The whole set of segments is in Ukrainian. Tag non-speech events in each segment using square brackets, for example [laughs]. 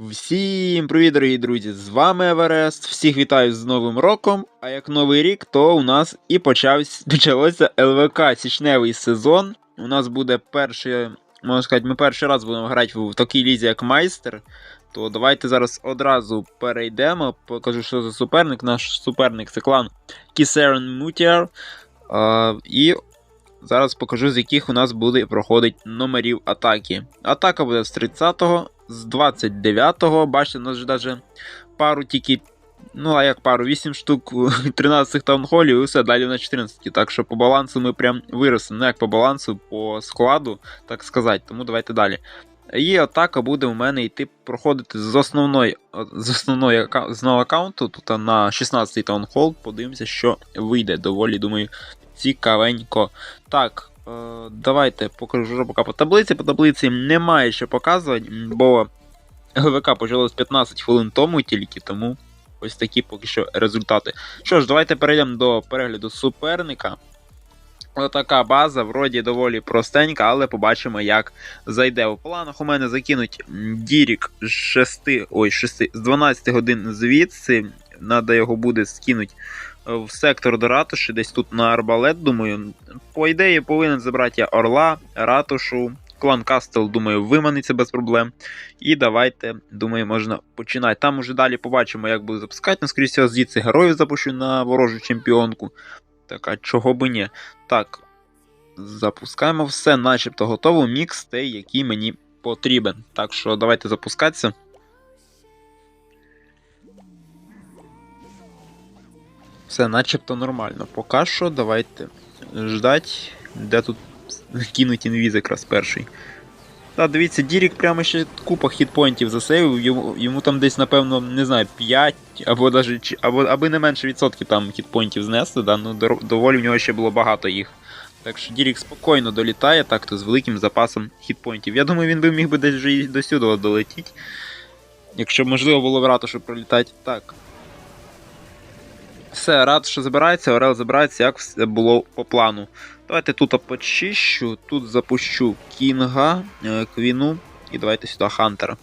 Всім привіт, дорогі друзі! З вами Еверест. Всіх вітаю з Новим роком. А як новий рік, то у нас і почався, [laughs] почалося ЛВК січневий сезон. У нас буде перший, можна сказати, ми перший раз будемо грати в такій лізі, як майстер. То давайте зараз одразу перейдемо. Покажу, що за суперник. Наш суперник це клан Кісерен Мутіар. І зараз покажу, з яких у нас буде проходить номерів атаки. Атака буде з 30-го, з 29-го. Бачите, у нас вже навіть пару тільки. Ну, а як пару, 8 штук [laughs] 13 таунхолів і все далі на 14. Так що по балансу ми прям виросли. Ну як по балансу, по складу, так сказати. Тому давайте далі. І атака буде у мене йти проходити з основної з основної з аккаунту, тут на 16-й таунхол. Подивимося, що вийде. Доволі, думаю, цікавенько. Так, давайте покажу поки по таблиці. По таблиці немає що показувати, бо ГВК почалось 15 хвилин тому тільки, тому ось такі поки що результати. Що ж, давайте перейдемо до перегляду суперника. Отака база, вроді доволі простенька, але побачимо, як зайде. У планах у мене закинуть Дірік з 6, ой, 6, з 12 годин звідси. Надо його буде скинути в сектор до ратуші, десь тут на арбалет, думаю. По ідеї, повинен забрати Орла, ратушу. Клан Кастел, думаю, виманиться без проблем. І давайте, думаю, можна починати. Там уже далі побачимо, як буду запускати. Ну, скоріше всього, звідси героїв запущу на ворожу чемпіонку. Так, а чого би ні? Так, запускаємо все, начебто готово. Мікс той, який мені потрібен. Так що давайте запускатися. Все начебто нормально. Поки що давайте ждать, де тут кинуть інвіз якраз перший. Та, дивіться, Дірік прямо ще купа хітпоінтів засейвив, йому, йому там десь, напевно, не знаю, 5 або чи- або, аби не менше відсотків там хітпоінтів знесли, да, ну доволі в нього ще було багато їх. Так що Дірік спокійно долітає, так то з великим запасом хітпоінтів. Я думаю, він би міг би десь вже і до сюди долетіти. Якщо б можливо було б ратушу пролітати. Так. Все, ратуша забирається, Орел забирається, як все було по плану. Давайте тут почищу, тут запущу Кінга, е, Квіну і давайте сюди Хантера.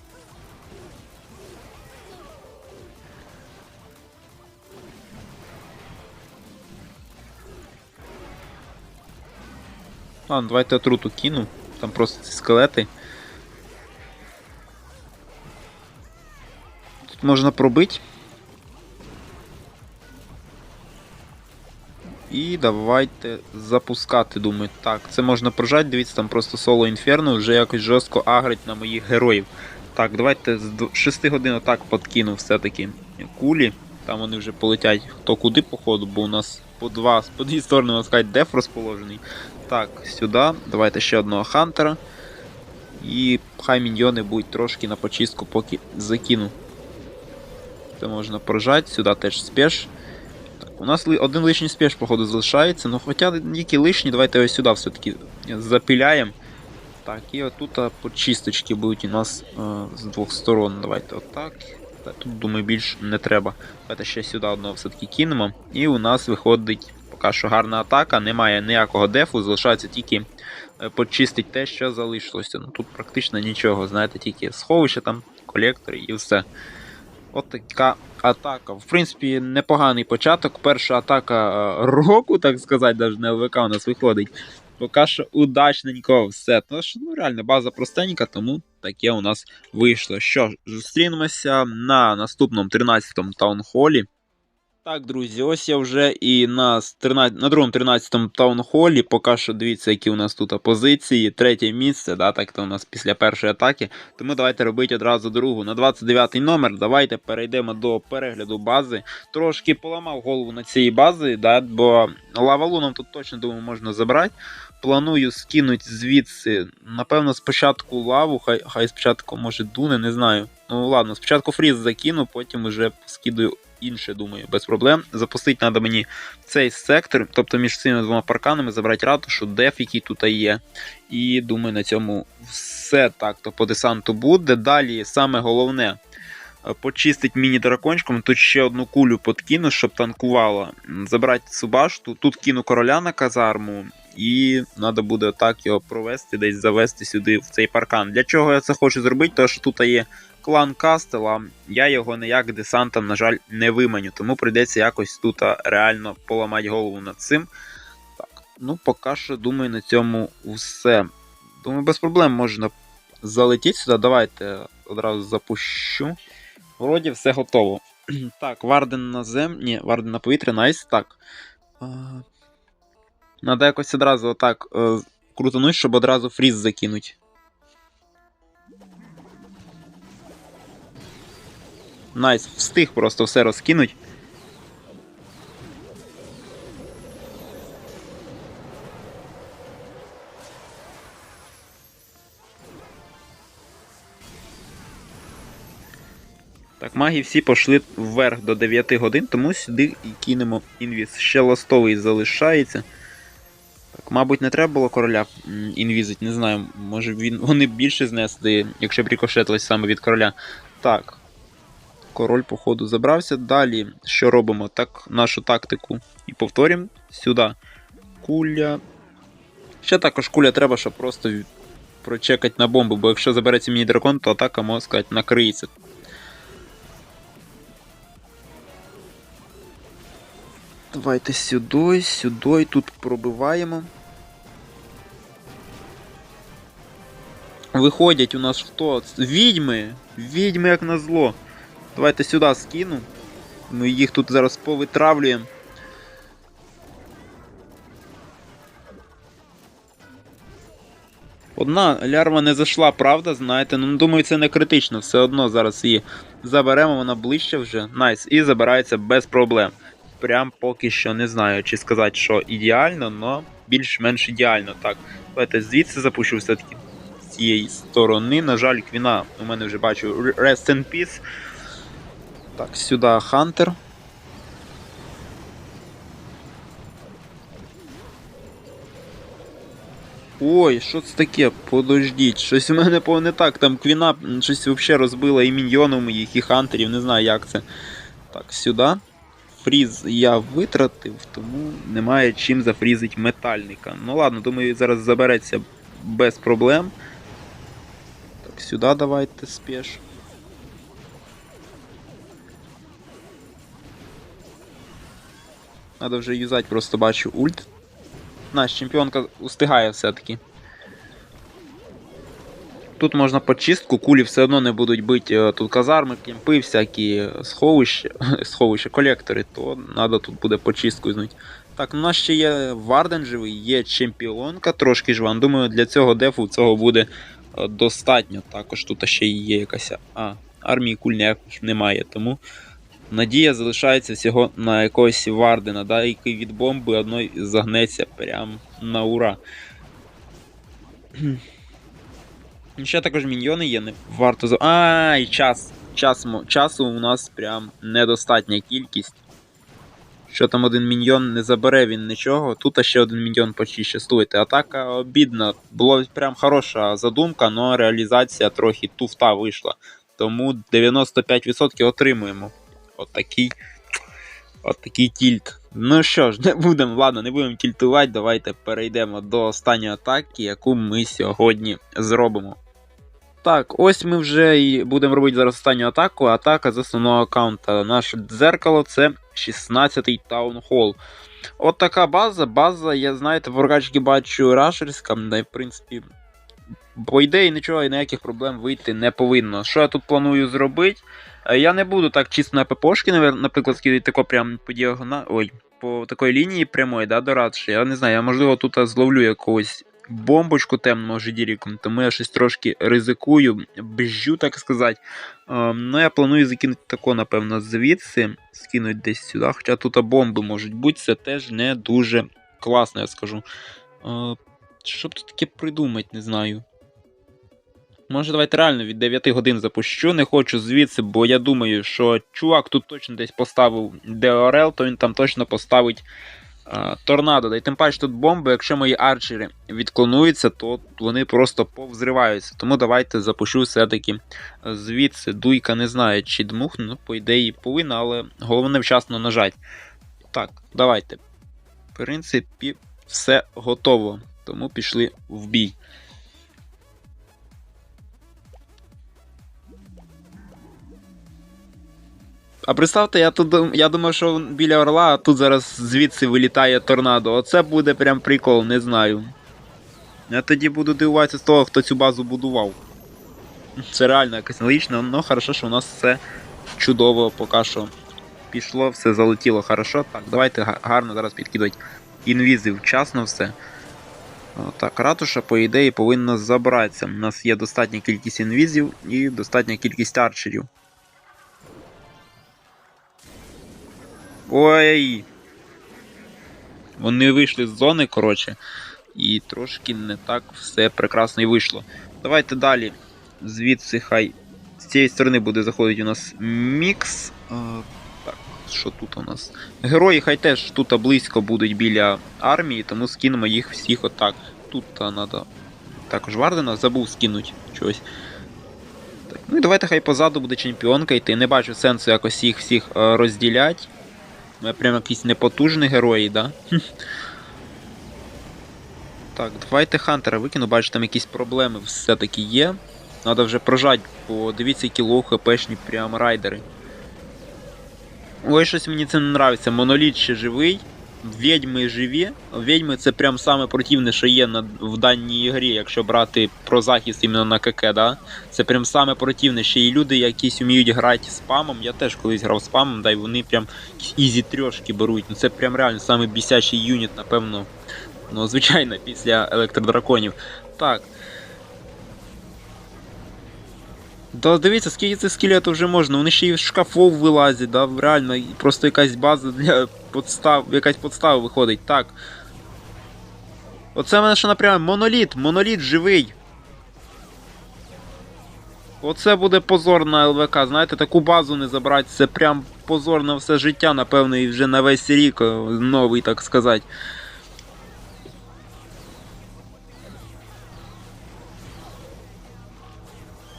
Ладно, давайте отруту кину. Там просто ці скелети. Тут можна пробити. І давайте запускати, думаю. Так, це можна прожати, дивіться, там просто соло інферно вже якось жорстко агрить на моїх героїв. Так, давайте з 6 годин отак подкину все-таки кулі. Там вони вже полетять хто куди, походу, бо у нас по два, по дві сторони, можна сказати, деф розположений. Так, сюди. Давайте ще одного хантера. І хай міньйони будуть трошки на почистку, поки закину. Це можна прожати, сюди теж спеш. У нас один лишній спеш, походу, залишається. Ну хоча які лишні, давайте ось сюди все-таки запіляємо. Так, і отут почисточки будуть у нас е, з двох сторон. Давайте отак. Тут, думаю, більш не треба. Давайте ще сюди одного все-таки кинемо. І у нас виходить поки що гарна атака, немає ніякого дефу, залишається тільки е, почистити те, що залишилося. Ну тут практично нічого, знаєте, тільки сховище там, колектори і все. От така атака. В принципі, непоганий початок. Перша атака е, року, так сказати, навіть не ЛВК у нас виходить. Поки що удачненько все. Тож, ну реально, база простенька, тому таке у нас вийшло. Що ж, зустрінемося на наступному 13-му таунхолі. Так, друзі, ось я вже і на, 13, на другому 13-му таунхолі. Поки що дивіться, які у нас тут позиції. Третє місце, да, так то у нас після першої атаки. Тому давайте робити одразу другу. На 29-й номер. Давайте перейдемо до перегляду бази. Трошки поламав голову на цій базі, да, бо лавалу нам тут точно думаю можна забрати. Планую скинути звідси, напевно, спочатку лаву, хай, хай спочатку може дуне, не знаю. Ну ладно, спочатку фріз закину, потім вже скидаю інше, думаю, без проблем. Запустити треба мені цей сектор, тобто між цими двома парканами забрати ратушу, деф, який тут є. І думаю, на цьому все так то по десанту буде. Далі саме головне. е, Почистить міні-дракончиком, тут ще одну кулю подкину, щоб танкувала. Забрати цю башту. Тут кину короля на казарму, і треба буде так його провести, десь завести сюди в цей паркан. Для чого я це хочу зробити? Тому що тут є клан Кастела, я його ніяк десантом, на жаль, не виманю, тому прийдеться якось тут реально поламати голову над цим. Так, ну поки що, думаю, на цьому все. Думаю, без проблем можна залетіти сюди. Давайте одразу запущу. Вроді все готово. [clears throat] Так, Варден на зем. Ні, Варден на повітря, найс. Так. Надо якось одразу отак е, крутануть, щоб одразу фріз закинуть. Найс, встиг просто все розкинуть. Так, маги всі пішли вверх до 9 годин, тому сюди і кинемо інвіз. Ще ластовий залишається. Так, мабуть, не треба було короля м, інвізить, не знаю. Може він, вони більше знесли, якщо б рікошетилось саме від короля. Так. Король, походу, забрався. Далі що робимо? Так, нашу тактику і повторюємо сюди. Куля. Ще також куля треба, щоб просто прочекати на бомбу, бо якщо забереться міні дракон, то атака, можна сказати, накриється. Давайте сюди, сюди, тут пробиваємо. Виходять у нас хто? Відьми! Відьми як на зло. Давайте сюди скину. Ми їх тут зараз повитравлюємо. Одна лярва не зайшла, правда, знаєте. Ну, думаю, це не критично. Все одно зараз її заберемо, вона ближче вже. Найс. І забирається без проблем. Прям поки що не знаю, чи сказати, що ідеально, але більш-менш ідеально. Так, давайте звідси запущу все-таки з цієї сторони. На жаль, квіна у мене вже бачу Rest in Peace. Так, сюди Хантер. Ой, що це таке? Подождіть, щось у мене не так. Там квіна щось взагалі розбила і міньйонів моїх, і хантерів, не знаю як це. Так, сюди. Фріз я витратив, тому немає чим зафрізити метальника. Ну ладно, думаю, зараз забереться без проблем. Так, сюди давайте спеш. Надо вже юзати, просто бачу ульт. Наш чемпіонка устигає все-таки. Тут можна почистку, кулі все одно не будуть бити е, тут казарми, кемпи, всякі сховища, [laughs] сховища, колектори, то треба тут буде почистку. Так, у нас ще є Варден живий, є чемпіонка, трошки жван. Думаю, для цього дефу цього буде е, достатньо. Також тут ще є якась а, армії куль немає, тому надія залишається всього на якогось Вардена, да, який від бомби одної загнеться прям на ура. [clears throat] Ще також міньйони є, не варто за. А, і час. час. Часу у нас прям недостатня кількість. Що там один міньйон не забере він нічого. Тут ще один міньйон почти ще стоїть. Атака обідна. Була прям хороша задумка, але реалізація трохи туфта вийшла. Тому 95% отримуємо. Отакий. Отакий тільт. Ну що ж, [laughs] не будемо, ладно, не будемо тільтувати. Давайте перейдемо до останньої атаки, яку ми сьогодні зробимо. Так, ось ми вже і будемо робити зараз останню атаку. Атака з основного аккаунта. Наше дзеркало це 16-й таунхол. От така база. База, я знаєте, в оргачки бачу рашерська, й в принципі. По ідеї нічого і ніяких проблем вийти не повинно. Що я тут планую зробити? Е, Я не буду так чисто на ППшки, наприклад, скидати тако прям по діагоналі. Ой, по такої лінії прямої, да, до. Я не знаю, я можливо тут зловлю якогось бомбочку темного жидіріком, тому я щось трошки ризикую, бжю, так сказати. Е, ну, я планую закинути тако, напевно, звідси, скинуть десь сюди. Хоча тут бомби можуть бути, це теж не дуже класно, я скажу. Е, що б тут таке придумати, не знаю. Може, давайте реально від 9 годин запущу. Не хочу звідси, бо я думаю, що чувак тут точно десь поставив ДРЛ, то він там точно поставить а, торнадо. Да й тим паче тут бомби, якщо мої арчери відклонуються, то вони просто повзриваються. Тому давайте запущу все-таки звідси. Дуйка не знає, чи дмухне, ну, по ідеї повинна, але головне вчасно нажать. Так, давайте. В принципі, все готово. Тому пішли в бій. А представте, я тут я думав, що біля Орла, а тут зараз звідси вилітає торнадо. Оце буде прям прикол, не знаю. Я тоді буду дивуватися з того, хто цю базу будував. Це реально якось нелогічно, але хорошо, що у нас все чудово поки що пішло, все залетіло хорошо. Так, давайте гарно зараз підкидати інвізи вчасно все. Так, ратуша, по ідеї, повинна забратися. У нас є достатня кількість інвізів і достатня кількість арчерів. Ой! Вони вийшли з зони, коротше. І трошки не так все прекрасно і вийшло. Давайте далі. Звідси хай. З цієї сторони буде заходити у нас мікс. Е, так, що тут у нас? Герої хай теж тут близько будуть біля армії, тому скинемо їх всіх отак. Тут треба. Також Вардена забув скинути чогось. Так, ну і давайте хай позаду буде чемпіонка йти. Не бачу сенсу якось їх всіх е, розділяти. Ми прям якісь непотужні герої, да? Так, давайте Хантера викину, бачу, там якісь проблеми все-таки є. Надо вже прожать, бо дивіться, які лоу хпшні прям райдери. Ой, щось мені це не нравиться. Моноліт ще живий. Відьми живі. Відьми це прям саме противне, що є на, в даній ігрі, якщо брати про захист іменно на КК, да? Це прям саме противне. Ще й люди якісь вміють грати спамом. Я теж колись грав спамом, да, і вони прям ізі трьошки беруть. Ну це прям реально саме бісячий юніт, напевно. Ну, звичайно, після електродраконів. Так. Да, дивіться, скільки цих скелетів вже можна. Вони ще й з шкафов вилазять, да, реально, просто якась база для подстав, якась подстава виходить. Так. Оце мене ще напрямую. Моноліт, моноліт живий. Оце буде позор на ЛВК. Знаєте, таку базу не забрати. Це прям позор на все життя, напевно, і вже на весь рік е, новий, так сказати.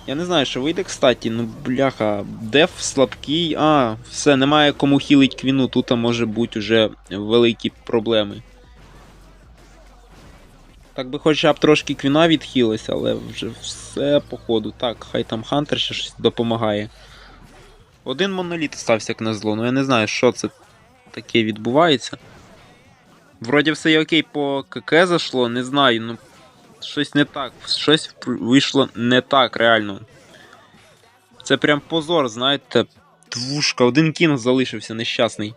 Я не знаю, що вийде, кстати, ну бляха, деф слабкий. А, все, немає кому хілить квіну, тут може бути вже великі проблеми. Так би хоча б трошки квіна відхилилася, але вже все походу. Так, хай там Хантер ще щось допомагає. Один моноліт стався як на зло, ну я не знаю, що це таке відбувається. Вроді все окей по КК зашло, не знаю, ну щось не так. Щось вийшло не так, реально. Це прям позор, знаєте. Двушка, один кінг залишився нещасний.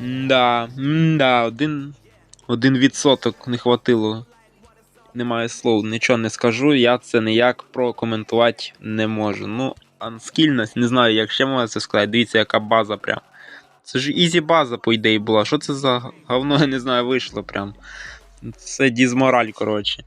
Да, да, один. Один відсоток не хватило. Немає слов, нічого не скажу, я це ніяк прокоментувати не можу. Ну, анскільність, не знаю, як ще можна це сказати. Дивіться, яка база прям. Це ж ізі база, по ідеї, була. Що це за говно, я не знаю, вийшло прям. Це дізмораль, коротше.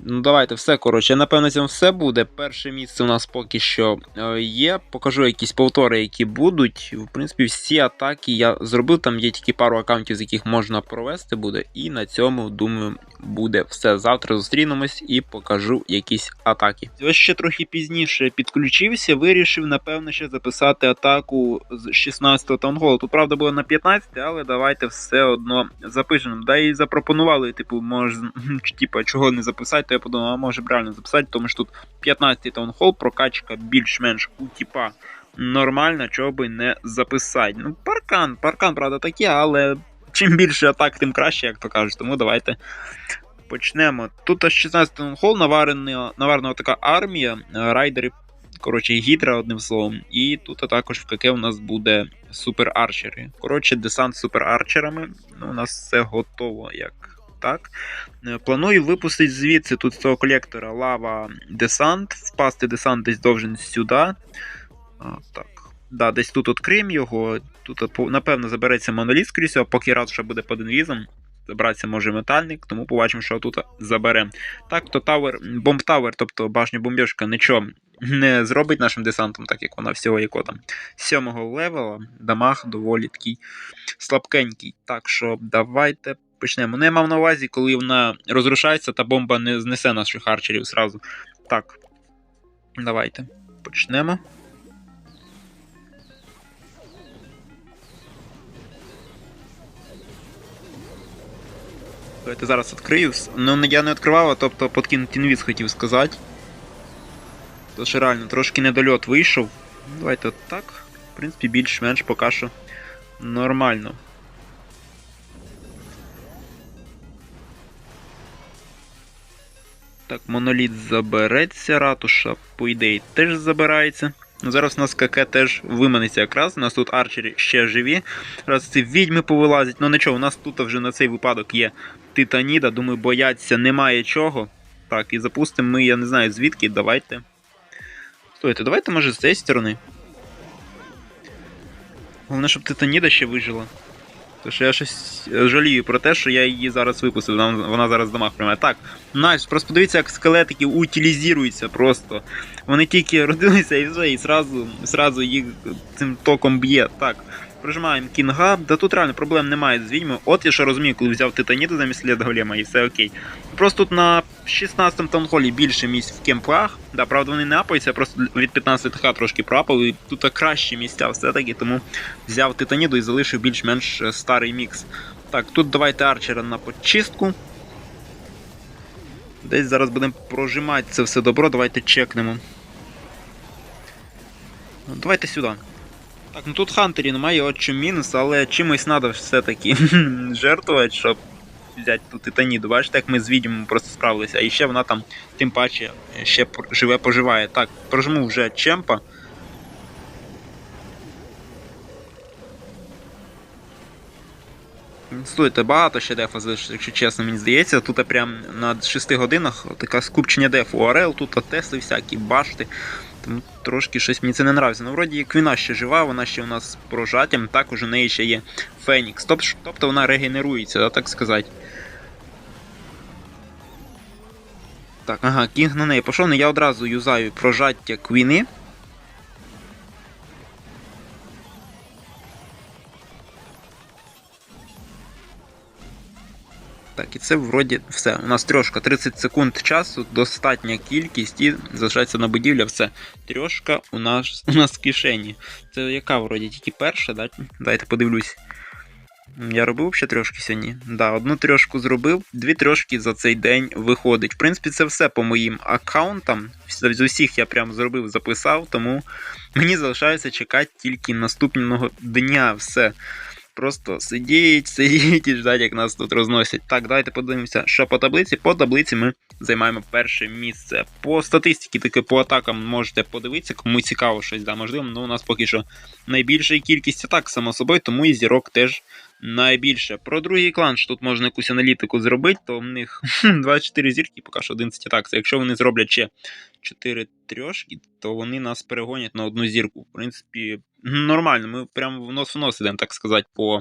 Ну, давайте, все, коротше. Напевно, цьому все буде. Перше місце у нас поки що е, є. Покажу якісь повтори, які будуть. В принципі, всі атаки я зробив. Там є тільки пару аккаунтів, з яких можна провести буде. І на цьому, думаю, буде все. Завтра зустрінемось і покажу якісь атаки. Ось ще трохи пізніше підключився, вирішив, напевно, ще записати атаку з 16-го таунголу. Тут, правда, було на 15, але давайте все одно запишемо. Да і запропонували, типу, може, [laughs] типу, чого не записати, то я подумав, а може реально записати, тому що тут 15-й таунхол, прокачка більш-менш у типа нормальна, чого би не записати. Ну, паркан, паркан, правда, таке, але чим більше атак, тим краще, як то кажуть. Тому давайте почнемо. Тут аж 16 таунхол, наварена, така армія, райдери, коротше, гідра, одним словом. І тут також в КК у нас буде супер-арчери. Коротше, десант супер-арчерами. Ну, у нас все готово, як так. Е, Планую випустити звідси тут з цього колектора лава десант. Впасти десант десь довжен сюди. Так. Да, десь тут відкриємо його. Тут, напевно, забереться моноліт, скоріше, всього, поки раз ще буде під інвізом. Забратися може метальник, тому побачимо, що тут заберемо. Так, то Тавер, бомб Тавер, тобто башня бомбіжка, нічого не зробить нашим десантом, так як вона всього яко там. Сьомого левела, дамаг доволі такий слабкенький. Так що давайте почнемо. Ну, я мав на увазі, коли вона розрушається, та бомба не знесе наших арчерів зразу. Так. Давайте почнемо. Давайте зараз відкрию. Ну я не відкривав, а тобто подкинути інвіз хотів сказати. Тож реально трошки недольот вийшов. Давайте от так. В принципі, більш-менш поки що нормально. Так, моноліт забереться, ратуша, по ідеї, теж забирається. Зараз у нас КК теж виманиться якраз. У нас тут арчери ще живі. Раз ці відьми повилазять. Ну нічого, у нас тут вже на цей випадок є Титаніда. Думаю, бояться немає чого. Так, і запустимо ми, я не знаю звідки. Давайте. Стойте, давайте, може, з цієї сторони. Головне, щоб Титаніда ще вижила. Тож я щось жалію про те, що я її зараз випустив, вона, зараз домах приймає. Так, найс, просто подивіться, як скелетики утилізуються просто. Вони тільки [laughs] родилися і все, і зразу, зразу їх цим током б'є. Так, прожимаємо кінга. Да тут реально проблем немає з відьмою. От я ще розумію, коли взяв Титаніду замість Лед і все окей. Просто тут на 16-му таунхолі більше місць в кемпах. Да, правда, вони не апаються, просто від 15 ТХ трошки пропали. і Тут кращі місця все-таки, тому взяв Титаніду і залишив більш-менш е, старий мікс. Так, тут давайте арчера на почистку. Десь зараз будемо прожимати це все добро, давайте чекнемо. Ну, Давайте сюди. Так, ну тут Хантері немає, от мінус, але чимось треба все-таки [laughs] жертвувати, щоб взяти тут Титаніду. Бачите, як ми з відьмом просто справилися. А ще вона там, тим паче, ще живе поживає. Так, прожму вже Чемпа. Слухайте, багато ще дефа залишиться, якщо чесно, мені здається. Тут прям на 6 годинах така скупчення дефу. Орел, тут Тесли всякі, башти. Тому трошки щось мені це не нравиться. Ну, вроді Квіна ще жива, вона ще у нас прожаттям, також у неї ще є Фенікс. Тобто вона регенерується, так сказати. Так, ага, кінг на неї пішов, ну я одразу юзаю прожаття Квіни. Так, і це вроді все. У нас трьошка 30 секунд часу, достатня кількість і залишається на будівля, все. Трьошка у нас [laughs] у нас в кишені. Це яка вроді тільки перша, да? Дайте подивлюсь. Я робив ще трьошки сьогодні? Да, одну трьошку зробив, дві трьошки за цей день виходить. В принципі, це все по моїм аккаунтам. З усіх я прям зробив, записав, тому мені залишається чекати тільки наступного дня. Все. Просто сидіть, сидіть і ждать, як нас тут розносять. Так, давайте подивимося, що по таблиці. По таблиці ми займаємо перше місце. По статистиці, таки по атакам можете подивитися, кому цікаво щось, да, можливо, ну у нас поки що найбільша кількість атак, само собою, тому і зірок теж найбільше. Про другий клан, що тут можна якусь аналітику зробити, то в них 24 зірки, поки що 11 атак. Це якщо вони зроблять ще 4 трьошки, то вони нас перегонять на одну зірку. В принципі, нормально. Ми прямо в нос в нос ідемо, так сказати, по.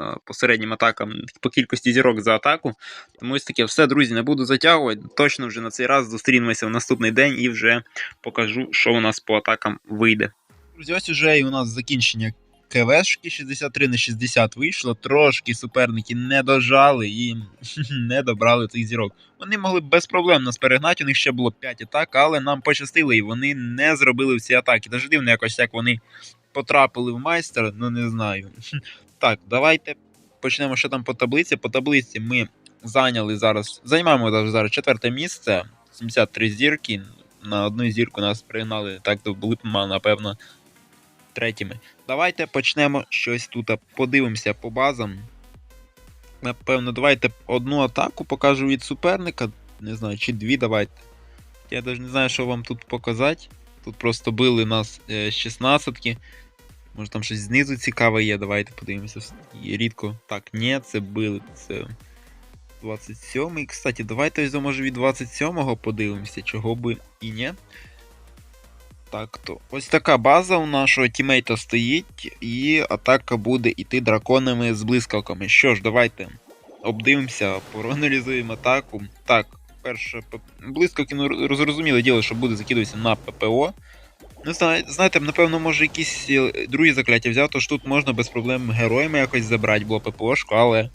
е, По середнім атакам, по кількості зірок за атаку. Тому ось таке все, друзі, не буду затягувати. Точно вже на цей раз зустрінемося в наступний день і вже покажу, що у нас по атакам вийде. Друзі, ось уже і у нас закінчення КВшки 63 на 60 вийшло. Трошки суперники не дожали і [laughs] не добрали цих зірок. Вони могли без проблем нас перегнати, у них ще було 5 атак, але нам пощастило, і вони не зробили всі атаки. Даже дивно якось як вони потрапили в майстер, ну не знаю. [laughs] Так, давайте почнемо що там по таблиці. По таблиці ми зайняли зараз, займаємо зараз четверте місце, 73 зірки. На одну зірку нас пригнали, так то були б, напевно, третіми. Давайте почнемо щось тут. Подивимося по базам. Напевно, давайте одну атаку покажу від суперника. Не знаю, чи дві давайте. Я навіть не знаю, що вам тут показати. Тут просто били нас з 16 Може там щось знизу цікаве є, давайте подивимося. Рідко. Так, ні, це били. Це 27-й. Кстати, давайте може від 27-го подивимося, чого би і ні. Так, то ось така база у нашого тімейта стоїть, і атака буде йти драконами з блискавками. Що ж, давайте обдивимося, проаналізуємо атаку. Так, перше, блискавки, ну роз- зрозуміле діло, що буде закидуватися на ППО. Ну, зна- знаєте, напевно, може якісь е, другі закляття взяв, тож тут можна без проблем героями якось забрати, було ППОшку, але.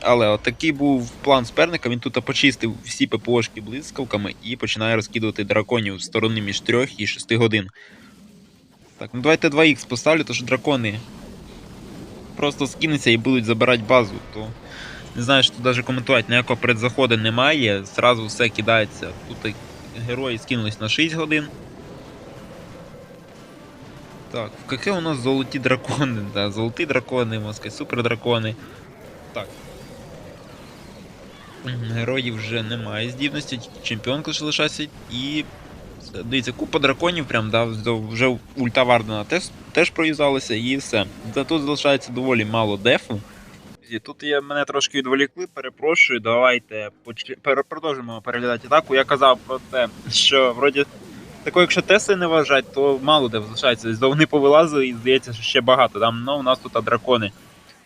Але такий був план суперника, він тут почистив всі ППОшки блискавками і починає розкидувати драконів в сторони між 3 і 6 годин. Так, ну давайте 2х поставлю, то що дракони просто скинуться і будуть забирати базу, то Не знаю, що тут навіть коментувати, ніякого предзаходу немає, зразу все кидається. Тут герої скинулись на 6 годин. Так, в КК у нас золоті дракони, да, золоті дракони, можна супер дракони. Так. Героїв вже немає здібності, чемпіонка ж лишається і. Дивіться, купа драконів, прям, да, вже ульта Вардена теж, теж проюзалися і все. Та тут залишається доволі мало дефу. Тут я мене трошки відволікли, перепрошую. Давайте поч- пере- продовжимо переглядати атаку. Я казав про те, що вроді тако, якщо Тесли не вважать, то мало де залишається. Вони повилазили і здається, що ще багато. Там ну, у нас тут а, дракони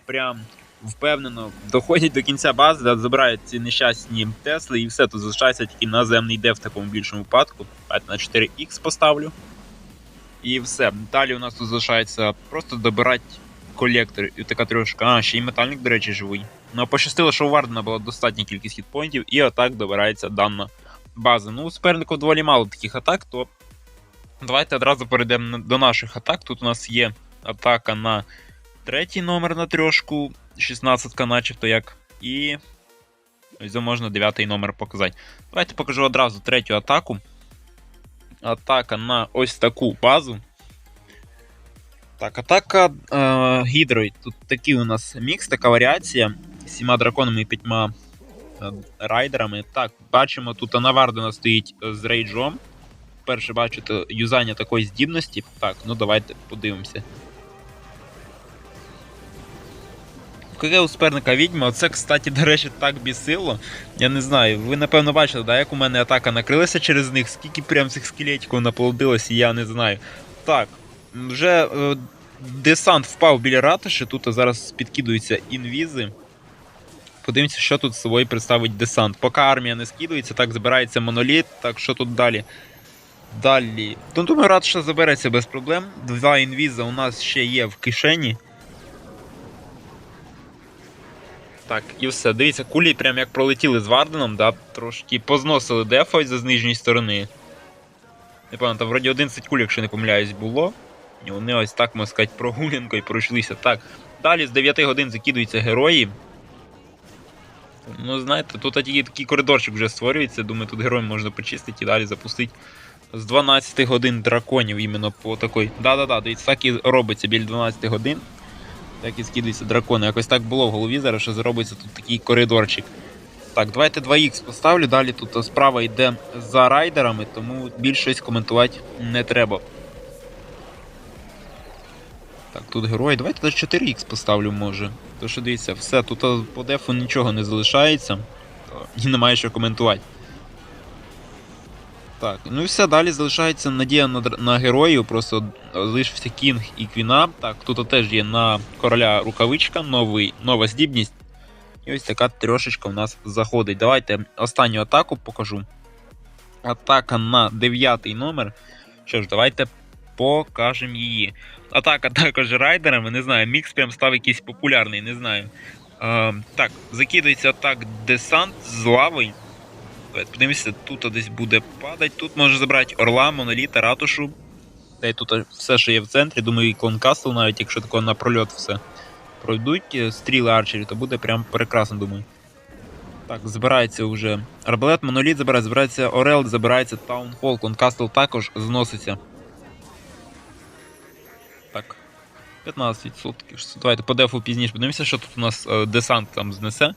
прям впевнено доходять до кінця бази, забирають ці нещасні Тесли, і все тут залишається тільки наземний де в такому більшому випадку. На 4х поставлю. І все. Далі у нас тут залишається просто добирати колектор і така трошка. А, ще й метальник, до речі, живий. Ну, пощастило, що у Вардена була достатня кількість хітпоінтів, і атак добирається дана база. Ну, у суперників доволі мало таких атак, то давайте одразу перейдемо до наших атак. Тут у нас є атака на третій номер на трьошку, 16 начебто як. І. Ось можна дев'ятий номер показати. Давайте покажу одразу третю атаку. Атака на ось таку базу. Так, атака е, Гідрой. Тут такий у нас мікс, така варіація. з Сіма драконами і п'ятьма е, райдерами. Так, бачимо, тут Навардена стоїть е, з рейджом. Перше бачите юзання такої здібності. Так, ну давайте подивимося. Коли у суперника відьма, оце, кстати, до речі, так бісило. Я не знаю, ви напевно бачили, да, як у мене атака накрилася через них, скільки прям цих скелетиків наплодилося, я не знаю. Так, вже е, десант впав біля ратуші, тут зараз підкидуються інвізи. Подивимося, що тут з собою представить десант. Поки армія не скидується, так збирається моноліт, так що тут далі? Далі. Думаю, ратуша забереться без проблем. Два інвіза у нас ще є в кишені. Так, і все. Дивіться, кулі прям як пролетіли з Варденом, да, трошки позносили дефа з нижньої сторони. Не пам'ятаю, там вроді 11 куль, якщо не помиляюсь, було. І вони ось так, можна сказати, прогулянкою пройшлися. Так, далі з 9 годин закидуються герої. Ну, знаєте, тут тільки такий коридорчик вже створюється. Думаю, тут героїв можна почистити і далі запустити. З 12 годин драконів іменно по такой. Да-да-да, дивіться, так і робиться біля 12 годин. Так і скидаються дракони. Якось так було в голові зараз, що зробиться тут такий коридорчик. Так, давайте 2х поставлю. Далі тут справа йде за райдерами, тому більше щось коментувати не треба. Так, тут герої. Давайте навіть 4х поставлю, може. То що дивіться, все, тут по дефу нічого не залишається. І немає що коментувати. Так, ну і все, далі залишається надія на, на героїв, просто залишився Кінг і Квіна. Так, тут теж є на короля рукавичка, новий, нова здібність. І ось така трьошечка в нас заходить. Давайте останню атаку покажу. Атака на 9 номер. Що ж, давайте покажемо її. Атака також райдерами, не знаю, мікс прям став якийсь популярний, не знаю. Е, так, закидається атак десант з лави. Давайте подивимося, тут десь буде падати. Тут може забрати орла, моноліта, ратушу. Та й тут все, що є в центрі. Думаю, і клонкастл, навіть якщо тако на прольот все пройдуть стріли арчері, то буде прям прекрасно, думаю. Так, збирається вже арбалет, моноліт забирається, збирається Орел, забирається Таунхол, Клонкастл також зноситься. Так. 15%. Давайте по дефу пізніше подивимося, що тут у нас е, десант там знесе.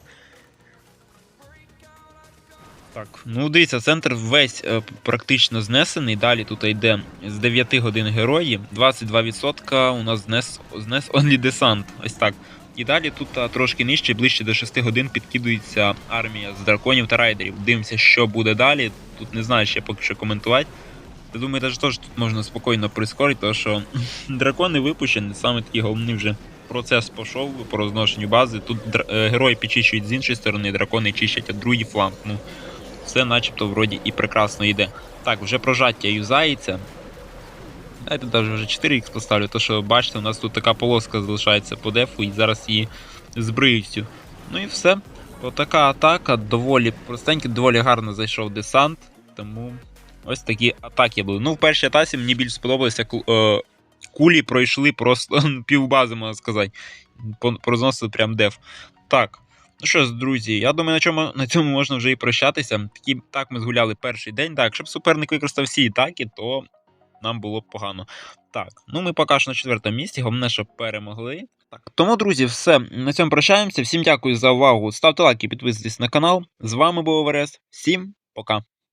Так, ну дивіться, центр весь е, практично знесений. Далі тут йде з 9 годин герої, 22% у нас знес, знес only десант. Ось так. І далі тут трошки нижче, ближче до 6 годин підкидується армія з драконів та райдерів. Дивимося, що буде далі. Тут не знаю ще поки що коментувати. Я думаю, теж тут можна спокійно прискорити, тому що [laughs] дракони випущені, саме такий головний вже процес пішов по розношенню бази. Тут е, герої підчищують з іншої сторони, дракони чищать від другий фланг. Ну, все начебто вроді і прекрасно йде. Так, вже прожаття юзається. Дайте навіть вже 4х поставлю, то що бачите, у нас тут така полоска залишається по дефу і зараз її збриють. Ну і все. Отака атака, доволі простенька, доволі гарно зайшов десант. Тому ось такі атаки були. Ну, в першій атаці мені більш сподобалося. Е, кулі пройшли просто [laughs] півбази, можна сказати. Прозносили прям деф. Так. Ну що ж, друзі, я думаю, на чому на цьому можна вже і прощатися. Такі так ми згуляли перший день. Так, щоб суперник використав всі атаки, то нам було б погано. Так, ну ми поки що на четвертому місці, головне, щоб перемогли. Так, тому, друзі, все. На цьому прощаємося. Всім дякую за увагу. Ставте лайки, підписуйтесь на канал. З вами був Верес. Всім пока.